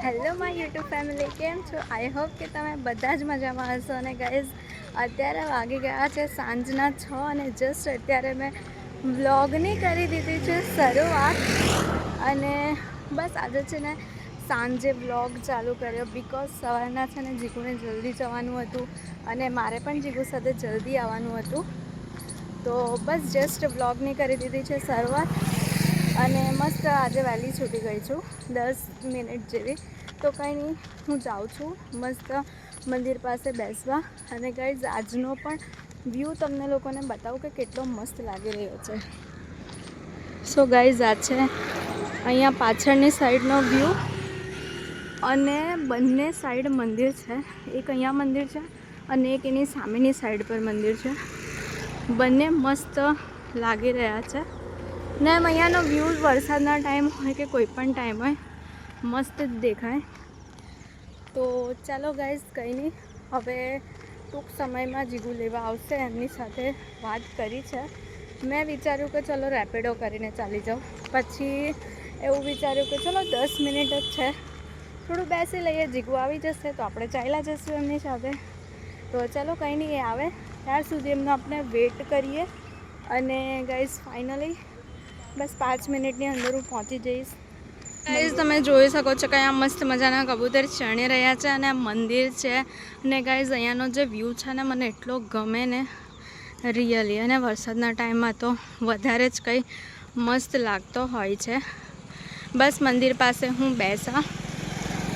Hello my YouTube family કેમ છો? I hope કે તમે બધા જ મજામાં હશો. અને ગાઈઝ અત્યારે વાગી ગયા છે સાંજના છ અને જસ્ટ અત્યારે મેં વ્લોગની કરી દીધી છે શરૂઆત. અને બસ આજે છે ને સાંજે વ્લોગ ચાલુ કર્યો બિકોઝ સવારના છે ને જીગુને જલ્દી જવાનું હતું અને મારે પણ જીગુ સાથે જલ્દી આવવાનું હતું. તો બસ જસ્ટ વ્લોગની કરી દીધી છે શરૂઆત. અને મસ્ત આજે વહેલી છૂટી ગઈ છું, દસ મિનિટ જેવી. તો કંઈ નહીં, હું જાઉં છું, મસ્ત મંદિર પાસે બેસવા. અને ગાઈઝ આજનો પણ વ્યૂ તમને લોકોને બતાવું કે કેટલો મસ્ત લાગી રહ્યો છે. સો ગાઈઝ આ છે અહીંયા પાછળની સાઈડનો વ્યૂ અને બંને સાઈડ મંદિર છે. એક અહીંયા મંદિર છે અને એક એની સામેની સાઈડ પર મંદિર છે. બંને મસ્ત લાગી રહ્યા છે. ને અહીંયાનો વ્યૂઝ વરસાદના ટાઈમ હોય કે કોઈ પણ ટાઈમ હોય, મસ્ત જ દેખાય. તો ચાલો ગાઈઝ કંઈ નહીં. હવે ટૂંક સમયમાં જીગુ લેવા આવશે, એમની સાથે વાત કરી છે. મેં વિચાર્યું કે ચલો રેપિડો કરીને ચાલી જાઉં. પછી એવું વિચાર્યું કે ચલો દસ મિનિટ જ છે. થોડું બેસી લઈએ, જીગુ આવી જશે તો આપણે ચાલ્યા જશું એમની સાથે. તો ચલો કંઈ નહીં, એ આવે. ત્યાર સુધી એમનો આપણે વેટ કરીએ. અને ગાઈઝ ફાઇનલી બસ પાંચ મિનિટની અંદર હું પહોંચી જઈશ. ગાઈઝ તમે જોઈ શકો છો કે અહીંયા મસ્ત મજાના કબૂતર ચણી રહ્યા છે અને મંદિર છે. અને ગાઈઝ અહીંયાનો જે વ્યૂ છે ને, મને એટલો ગમે ને રિયલી અને વરસાદના ટાઈમમાં તો વધારે જ કંઈ મસ્ત લાગતો હોય છે. બસ મંદિર પાસે હું બેસા.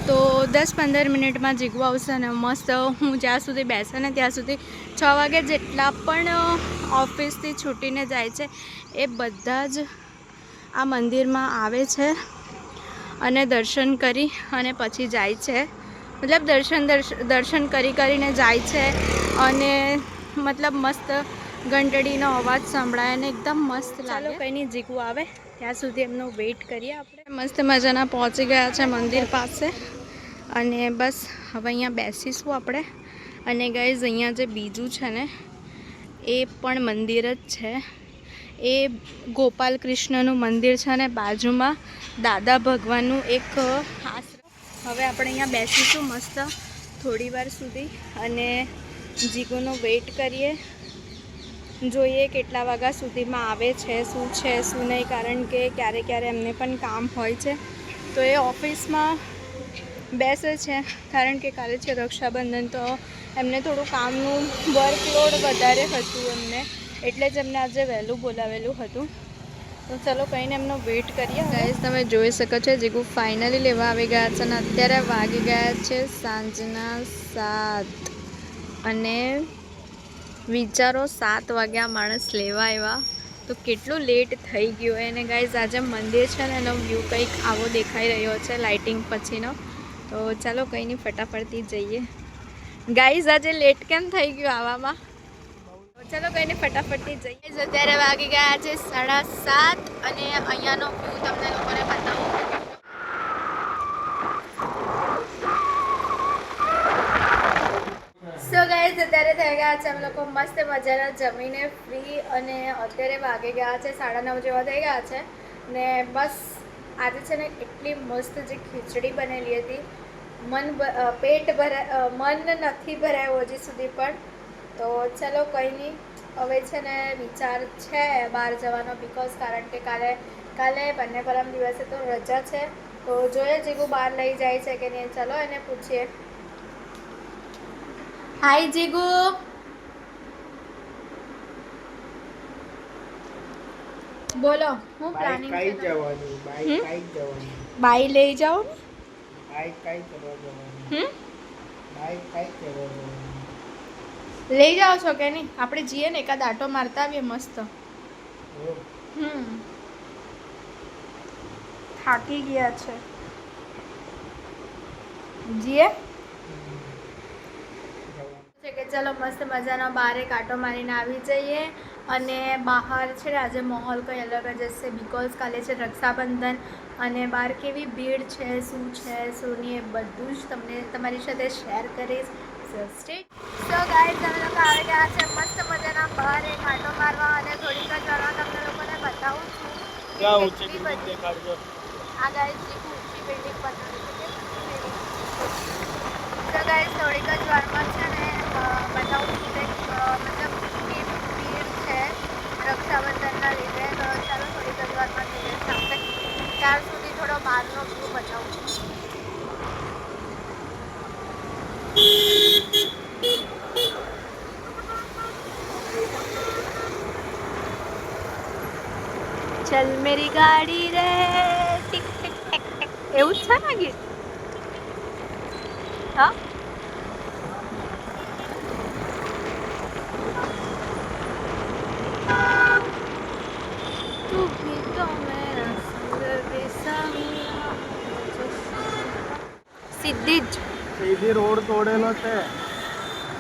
તો દસ પંદર મિનિટમાં જીગવું આવશે અને મસ્ત હું જ્યાં સુધી બેસે ને ત્યાં સુધી છ વાગે જેટલા પણ ઓફિસથી છૂટીને જાય છે, એ બધા જ આ મંદિરમાં આવે છે અને દર્શન કરી અને પછી જાય છે. મતલબ દર્શન દર્શન કરી કરીને જાય છે અને મતલબ મસ્ત ઘંટડીનો અવાજ સંભળાય અને એકદમ મસ્ત લાગે. કંઈની જીગું આવે. ત્યાં સુધી એમનો વેઇટ કરીએ આપણે. મસ્ત મજાના પહોંચી ગયા છે મંદિર પાસે અને બસ હવે અહીંયા બેસીશું આપણે. અને ગાઈઝ અહીંયા જે બીજું છે ને એ પણ મંદિર જ છે. એ ગોપાલ કૃષ્ણનું મંદિર છે અને બાજુમાં દાદા ભગવાનનું એક આશ્રમ હવે આપણે અહીંયા બેસીશું મસ્ત થોડી વાર સુધી અને જીગોનો વેઇટ કરીએ. જોઈએ કેટલા વાગ્યા સુધીમાં આવે છે, શું છે, શું નહીં, કારણ કે ક્યારે ક્યારે એમને પણ કામ હોય છે. તો એ ઓફિસમાં બેસે છે, કારણ કે કાલે છે રક્ષાબંધન, તો એમને થોડું કામનું વર્કલોડ વધારે હતું એમને. એટલે જ એમને આજે વહેલું બોલાવેલું હતું. તો ચલો કહીને એમનો વેઇટ કરીએ ગાઈઝ તમે જોઈ શકો છો, જીગુ ફાઇનલી લેવા આવી ગયા છે અને અત્યારે વાગી ગયા છે સાંજના સાત. અને વિચારો, સાત વાગ્યા માણસ લેવા આવ્યા. તો કેટલું લેટ થઈ ગયું અને ગાઈઝ આજે મંદિર છે ને, એનો વ્યૂ કંઈક આવો દેખાઈ રહ્યો છે લાઇટિંગ પછીનો. તો ચાલો કંઈ નહીં ફટાફટથી જઈએ. ગાઈઝ આજે લેટ કેમ થઈ ગયું આવામાં? ચાલો કઈને ફટાફટથી જઈએ. અત્યારે વાગી ગયા છે સાડા સાત અને અહીંયાનો વ્યૂ તમને લોકોને બતાવું. સો ગાઈઝ, અત્યારે થઈ ગયા છે અમે લોકો મસ્ત મજાના જમીને ફ્રી અને અત્યારે વાગી ગયા છે સાડા નવ જેવા થઈ ગયા છે. ને બસ, આજે છે ને એટલી મસ્ત જે ખીચડી બનેલી હતી. મન પેટ ભરા મન નથી ભરાયું હજી સુધી પણ. તો ચલો કંઈ નહીં. હવે છે ને વિચાર છે બહાર જવાનો બીકોઝ કારણ કે કાલે કાલે બંને પરમ દિવસે તો રજા છે. તો જોઈએ જીગુ બહાર લઈ જાય છે કે નહીં. ચલો એને પૂછીએ. હાય જીગુ. બોલો હું પ્લાનિંગ કઈ જવાનું? બાઈક કઈ જવાનું? બાઈક લઈ જાઓ બાઈક કઈ કરવા જવાનું? હમ? બાઈક કઈ કરવા જવાનું? લઈ જાઓ છો કે નહીં? આપણે જઈએ ને એકાદ આટો મારતા આવીએ મસ્ત. હમ. થાકી ગયા છે. જીએ છે કે ચલો મસ્ત મજાનો બહાર એક આટો મારીને આવી જઈએ અને બહાર છે ને આજે માહોલ કંઈ અલગ જ હશે બિકોઝ કાલે છે રક્ષાબંધન અને બહાર કેવી ભીડ છે શું છે શું નહીં એ બધું જ તમને તમારી સાથે શેર કરીશ. સ્ટેટ સો ગાઈડ તમે લોકો આવી ગયા છે મસ્ત મજાના બહાર એ આટો મારવા અને થોડીક જ વારમાં તમને લોકોને બતાવું છું ક્યાં ઊંચી બિલ્ડિંગ દેખાડજો. આ ગાઈડ જે ઊંચી બિલ્ડિંગ બતાવી છે તો ગાઈડ થોડીક જ વારમાં છે ને બતાવું છું કે મતલબ ભીડ છે રક્ષાબંધનના લીધે. તો ચાલો થોડીક જ વારમાં નીકળી સામે ત્યાર સુધી થોડો બહારનો વ્યૂ બતાવું છું. ચલ મેરી ગાડી રે એવું જ છે ને ગીત? હા? સીધી જ. સીધી રોડ તોડેલો છે.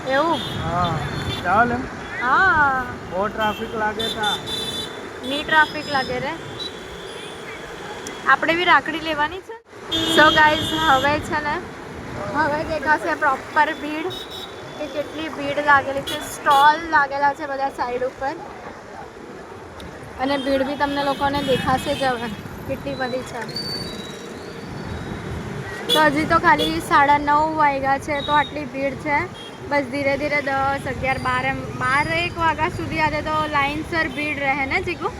એવું? હા. ચાલ એમ. હા. બહુ ટ્રાફિક લાગે તા. ની ટ્રાફિક લાગે રે. આપણે બી રાખડી લેવાની છે. સો ગાઈઝ હવે છે ને, હવે દેખાશે પ્રોપર ભીડ, કે કેટલી ભીડ લાગેલી છે. સ્ટોલ લાગેલા છે બધા સાઈડ ઉપર. અને ભીડ બી તમને લોકોને દેખાશે જ હવે, કેટલી બધી છે. તો હજી તો ખાલી સાડા નવ વાગ્યા છે, તો આટલી ભીડ છે. બસ ધીરે ધીરે દસ, અગિયાર, બાર એમ બાર એક વાગ્યા સુધી આજે તો લાઇનસર ભીડ રહે ને ચીકુ?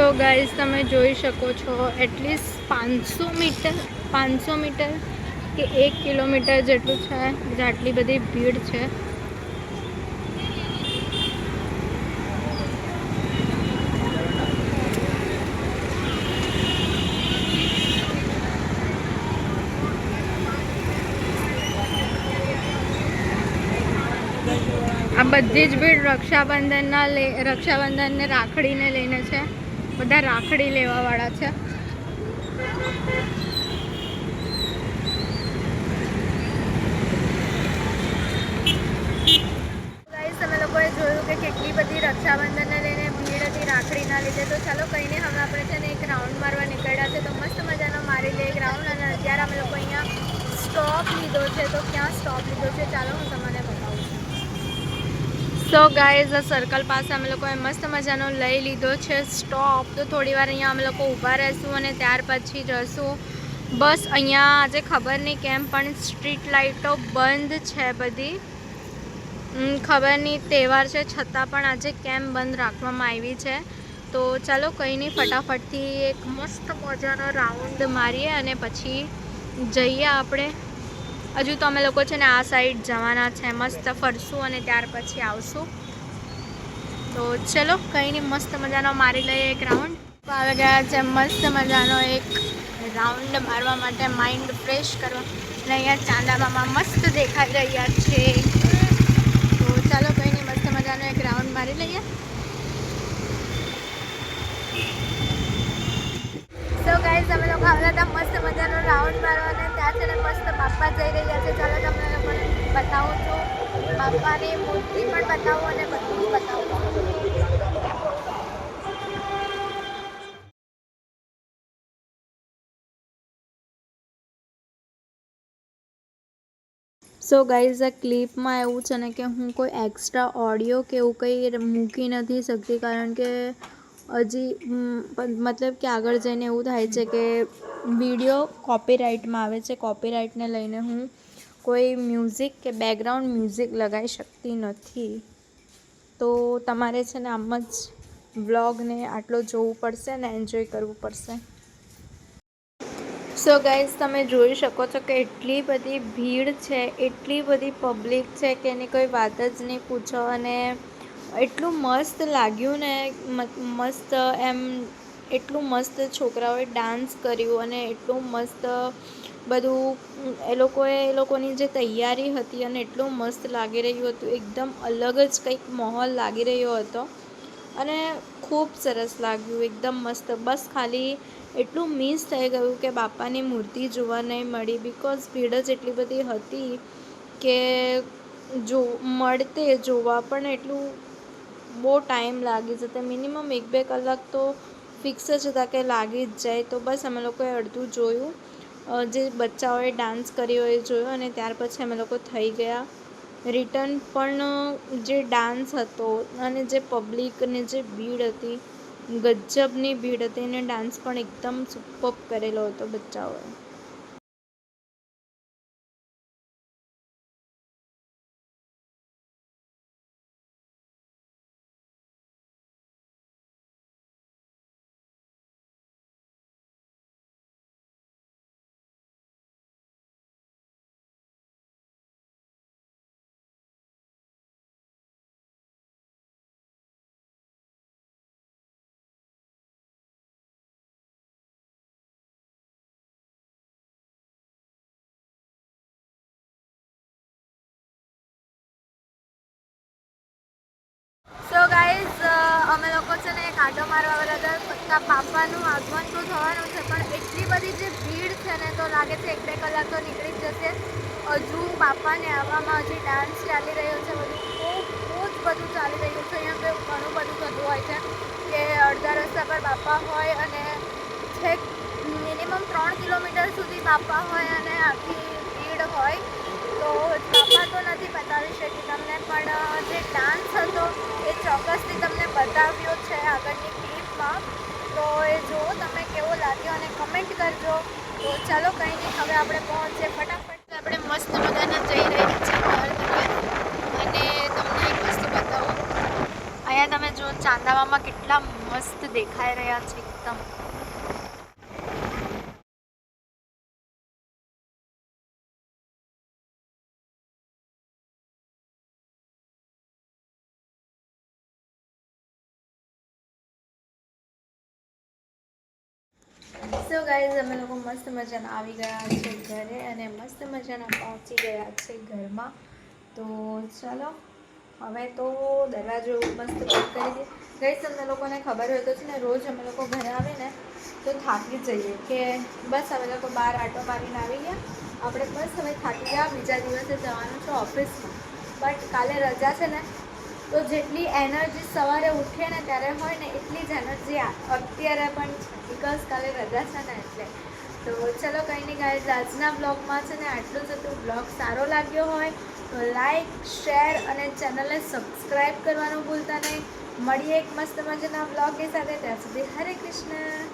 સો ગાઈઝ તમે જોઈ શકો છો એટલીસ્ટ પાંચસો મીટર પાંચસો મીટર કે એક કિલોમીટર જેટલું છે આટલી બધી ભીડ છે. આ બધી જ ભીડ રક્ષાબંધનના લે, રક્ષાબંધનને રાખડીને લઈને છે. બધા રાખડી લેવાવાળા છે. Guys, તમે લોકોએ જોયું કે કેટલી બધી રક્ષાબંધનને લઈને ભીડ હતી રાખડીના લીધે. તો ચાલો કહીને હવે આપણે છે ને એક રાઉન્ડ મારવા નીકળ્યા છે. તો મસ્ત મજાનો મારી લે એક રાઉન્ડ. અને અત્યારે અમે લોકો અહીંયા સ્ટોપ લીધો છે. તો ક્યાં સ્ટોપ લીધો છે? ચાલો હું તમને છું સો ગાઈઝ સર્કલ પાસે અમે લોકોએ મસ્ત મજાનો લઈ લીધો છે. સ્ટોપ તો થોડી વાર અહીંયા અમે લોકો ઊભા રહેશું અને ત્યાર પછી જશું. બસ અહીંયા આજે ખબર નહીં કેમ, પણ સ્ટ્રીટ લાઇટો બંધ છે બધી. ખબર નહીં, તહેવાર છે. છતાં પણ આજે કેમ બંધ રાખવામાં આવી છે. તો ચાલો, કંઈ નહીં, ફટાફટથી એક મસ્ત મજાનો રાઉન્ડ મારીએ અને પછી જઈએ આપણે. હજુ તો અમે લોકો છે ને આ સાઈડ જવાના છે, મસ્ત ફરશું અને ત્યાર પછી આવશું. તો ચલો, કંઈ નહીં, મસ્ત મજાનો મારી લઈએ એક રાઉન્ડ આવી ગયા છે મસ્ત મજાનો એક રાઉન્ડ મારવા માટે માઇન્ડ ફ્રેશ કરવા. અને અહીંયા ચાંદાબામાં મસ્ત દેખાઈ રહ્યા છે. તો ચાલો, કંઈ નહીં, મસ્ત મજાનો એક રાઉન્ડ મારી લઈએ. સો ગાઈઝ અમે લોકો આવ્યા હતા મસ્ત મજાનો રાઉન્ડ મારવા અને ત્યાં છે ને મસ્ત બાપા જઈ રહ્યા છે. ચાલો તમને લોકોને બતાવું છું. બાપાની મૂર્તિ પણ બતાવું અને બધું જ બતાવું સો ગાઈઝ આ ક્લિપમાં એવું છે ને કે હું કોઈ એક્સ્ટ્રા ઓડિયો કે એવું કંઈ મૂકી નથી શકતી, કારણ કે હજી મતલબ કે આગળ જઈને એવું થાય છે કે વીડિયો કોપીરાઇટમાં આવે છે. કોપીરાઇટને લઈને હું કોઈ મ્યુઝિક કે બેકગ્રાઉન્ડ મ્યુઝિક લગાવી શકતી નથી. તો તમારે છે ને આમ જ વ્લોગને આટલો જોવું પડશે ને એન્જોય કરવું પડશે? સો ગાઈઝ તમે જોઈ શકો છો કે એટલી બધી ભીડ છે, એટલી બધી પબ્લિક છે કે એની કોઈ વાત જ નહીં પૂછો અને એટલું મસ્ત લાગ્યું ને મસ્ત એમ એટલું મસ્ત છોકરાઓએ ડાન્સ કર્યું અને એટલું મસ્ત બધું, એ લોકોએ, એ લોકોની જે તૈયારી હતી અને એટલું મસ્ત લાગી રહ્યું હતું, એકદમ અલગ જ કંઈક માહોલ લાગી રહ્યો હતો. અને ખૂબ સરસ લાગ્યું, એકદમ મસ્ત. બસ ખાલી એટલું મિસ થઈ ગયું કે બાપાની મૂર્તિ જોવા નહીં મળી બિકોઝ ભીડ જ એટલી બધી હતી કે જો, મળતે જોવા પણ એટલું બહુ ટાઈમ લાગી જતો મિનિમમ એક બે કલાક તો ફિક્સ જ હતા કે લાગી જ જાય. તો બસ અમે લોકોએ અડધું જોયું. જે બચ્ચાઓએ ડાન્સ કર્યો એ જોયો અને ત્યાર પછી અમે લોકો થઈ ગયા. રિટર્ન પણ જે ડાન્સ હતો અને જે પબ્લિકની જે ભીડ હતી, ગજબની ભીડ હતી અને ડાન્સ પણ એકદમ સુપર કરેલો હતો બચ્ચાઓએ. આટો મારવા વાળા હતા. પાપાનું આગમન તો થવાનું છે, પણ એટલી બધી જે ભીડ છે ને, તો લાગે છે એક બે કલાક તો નીકળી જ જશે. હજુ બાપાને આવવામાં હજી ડાન્સ ચાલી રહ્યો છે. બધું બહુ બહુ જ બધું ચાલી રહ્યું છે. અહીંયા ઘણું બધું થતું હોય છે કે અડધા રસ્તા પર બાપા હોય અને છેક મિનિમમ ત્રણ કિલોમીટર સુધી બાપા હોય અને આખી ભીડ હોય. તો બાપા તો નથી બતાવી શકી તમને, પણ જે ડાન્સ હતો એ ચોક્કસથી તમને બતાવ્યો છે આગળની ક્લિપમાં તો એ જુઓ તમે કેવો લાગ્યો અને કમેન્ટ કરજો. તો ચાલો કંઈ નહીં, હવે આપણે પહોંચીએ ફટાફટ. આપણે મસ્ત મજાના જઈ રહ્યા છીએ અને તમને એક વસ્તુ બતાવું. અહીંયા તમે જો ચાંદાવામાં કેટલા મસ્ત દેખાઈ રહ્યા છે એકદમ. સો ગાઈઝ અમે લોકો મસ્ત મજાના આવી ગયા છે ઘરે અને મસ્ત મજાના પહોંચી ગયા છે ઘરમાં. તો ચાલો, હવે તો દરવાજો મસ્ત બંધ કરી દઈએ. ગાઈઝ તમને લોકોને ખબર હોય તો છે ને, રોજ અમે લોકો ઘરે આવે ને, તો થાકી જઈએ. કે બસ અમે લોકો બહાર આટો મારીને આવી ગયા. આપણે બસ હવે થાકી ગયા, બીજા દિવસે જવાનું છે ઓફિસમાં. બટ કાલે રજા છે ને તો જેટલી એનર્જી સવારે ઉઠીએ ને ત્યારે હોય ને એટલી જ એનર્જી અત્યારે પણ બિકોઝ કાલે રજા છે ને એટલે. તો ચલો કંઈ નહીં ગાઈઝ આજના બ્લોગમાં છે ને આટલું જ હતું. બ્લોગ સારો લાગ્યો હોય તો લાઈક શેર અને ચેનલને સબસ્ક્રાઈબ કરવાનું ભૂલતા નહીં. મળીએ એક મસ્ત મજાના બ્લોગની સાથે. ત્યાં સુધી હરે કૃષ્ણ.